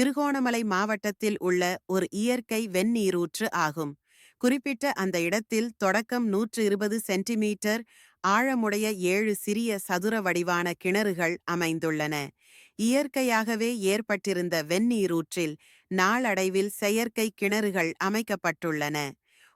திருகோணமலை மாவட்டத்தில் உள்ள ஒரு இயற்கை வெந்நீரூற்று ஆகும். குறிப்பிட்ட அந்த இடத்தில் தொடக்கம் நூற்று இருபது சென்டிமீட்டர் ஆழமுடைய ஏழு சிறிய சதுர வடிவான கிணறுகள் அமைந்துள்ளன. இயற்கையாகவே ஏற்பட்டிருந்த வெந்நீரூற்றில் நாளடைவில் செயற்கை கிணறுகள் அமைக்கப்பட்டுள்ளன.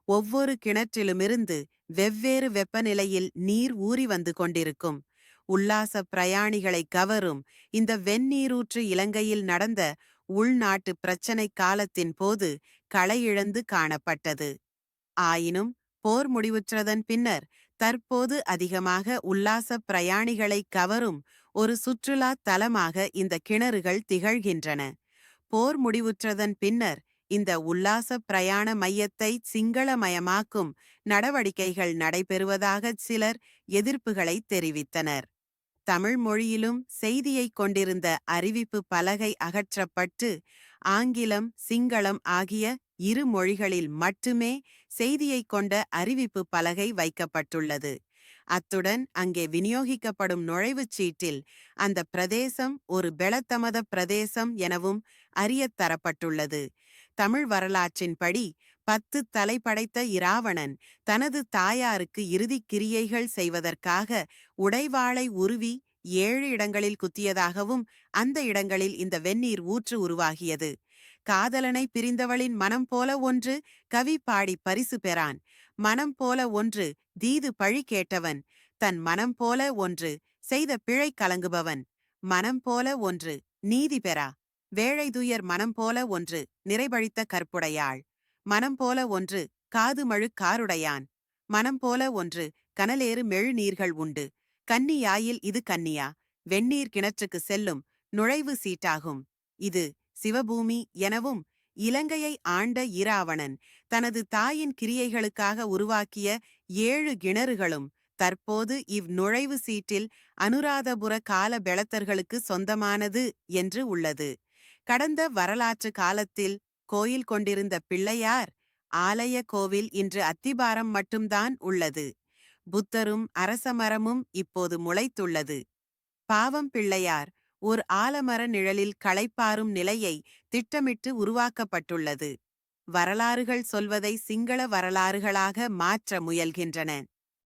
ஒவ்வொரு கிணற்றிலுமிருந்து வெவ்வேறு வெப்பநிலையில் நீர் ஊறி வந்து கொண்டிருக்கும். உல்லாச பிரயாணிகளை கவரும். இந்த வெந்நீரூற்று இலங்கையில் நடந்த உள்நாட்டு பிரச்சனை காலத்தின் போது களையிழந்து காணப்பட்டது. ஆயினும் போர் முடிவுற்றதன் பின்னர் தற்போது அதிகமாக உல்லாச பிரயாணிகளை கவரும் ஒரு சுற்றுலா தலமாக இந்த கிணறுகள் திகழ்கின்றன. போர் முடிவுற்றதன் பின்னர் இந்த உல்லாச பிரயாண மையத்தை சிங்களமயமாக்கும் நடவடிக்கைகள் நடைபெறுவதாக சிலர் எதிர்ப்புகளை தெரிவித்தனர். தமிழ் மொழியிலும் செய்தியைக் கொண்டிருந்த அறிவிப்பு பலகை அகற்றப்பட்டு ஆங்கிலம் சிங்களம் ஆகிய இரு மொழிகளில் மட்டுமே செய்தியைக் கொண்ட அறிவிப்பு பலகை வைக்கப்பட்டுள்ளது. அத்துடன் அங்கே விநியோகிக்கப்படும் நுழைவுச் சீட்டில் அந்த பிரதேசம் ஒரு பெலத்தமத பிரதேசம் எனவும் அறியத் தரப்பட்டுள்ளது. தமிழ் வரலாற்றின்படி பத்து தலை படைத்த இராவணன் தனது தாயாருக்கு இறுதிக் கிரியைகள் செய்வதற்காக உடைவாளை உருவி ஏழு இடங்களில் குத்தியதாகவும் அந்த இடங்களில் இந்த வெந்நீர் ஊற்று உருவாகியது. காதலனை பிரிந்தவளின் மனம் போல ஒன்று கவி பாடி பரிசு பெறான். மனம் போல ஒன்று தீது பழி கேட்டவன். தன் மனம் போல ஒன்று செய்த பிழை கலங்குபவன். மனம் போல ஒன்று நீதி பெறா. வேழைதுயர் மனம் போல ஒன்று நிறைபழித்த கற்புடையாள். மனம் போல ஒன்று காதுமழு காருடையான். மனம் போல ஒன்று கனலேறு மெழுநீர்கள் உண்டு. கன்னியாயில் இது கன்னியா? வெந்நீர் கிணற்றுக்கு செல்லும் நுழைவு சீட்டாகும். இது சிவபூமி எனவும் இலங்கையை ஆண்ட இராவணன் தனது தாயின் கிரியைகளுக்காக உருவாக்கிய ஏழு கிணறுகளும் தற்போது இவ் நுழைவு சீட்டில் அனுராதபுர கால பெளத்தர்களுக்கு சொந்தமானது என்று உள்ளது. கடந்த வரலாற்று காலத்தில் கோயில் கொண்டிருந்த பிள்ளையார் ஆலய கோவில் இன்று அத்திபாரம் மட்டும்தான் உள்ளது. புத்தரும் அரசமரமும் இப்போது முளைத்துள்ளது. பாவம் பிள்ளையார் ஓர் ஆலமர நிழலில் களைப்பாரும் நிலையை திட்டமிட்டு உருவாக்கப்பட்டுள்ளது. வரலாறுகள் சொல்வதை சிங்கள வரலாறுகளாக மாற்ற முயல்கின்றன.